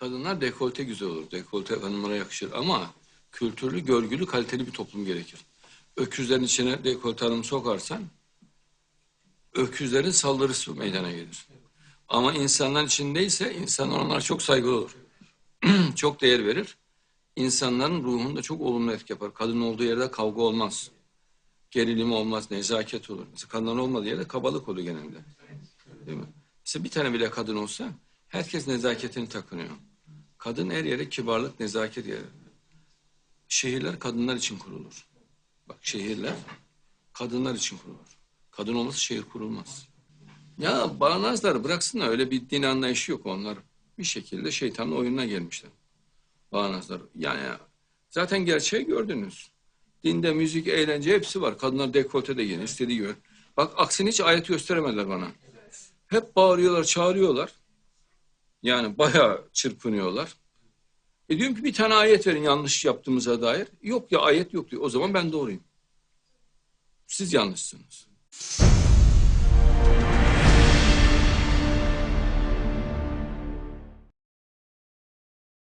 Kadınlar dekolte güzel olur. Dekolte hanımlara yakışır ama kültürlü, görgülü, kaliteli bir toplum gerekir. Öküzlerin içine dekolte hanım sokarsan öküzlerin saldırısı meydana gelir. Ama insanların içindeyse insanlar onlara çok saygılı olur. çok değer verir. İnsanların ruhunda çok olumlu etki yapar. Kadın olduğu yerde kavga olmaz. Gerilim olmaz, nezaket olur. Mesela kadınların olmadığı yerde kabalık olur genelde. Değil mi? Mesela bir tane bile kadın olsa herkes nezaketini takınıyor. Kadın her yere kibarlık, nezaket yeri. Şehirler kadınlar için kurulur. Bak şehirler kadınlar için kurulur. Kadın olmasa şehir kurulmaz. Ya bağnazlar bıraksınlar öyle bir din anlayışı yok onlar. Bir şekilde şeytanın oyununa gelmişler. Bağnazlar. Yani zaten gerçeği gördünüz. Dinde müzik, eğlence hepsi var. Kadınlar dekolte de giyinir, istediği gibi. Bak aksini hiç ayet gösteremediler bana. Hep bağırıyorlar, çağırıyorlar. Yani bayağı çırpınıyorlar. E diyorum ki bir tane ayet verin yanlış yaptığımıza dair. Yok ya ayet yok diyor. O zaman ben doğruyum. Siz yanlışsınız.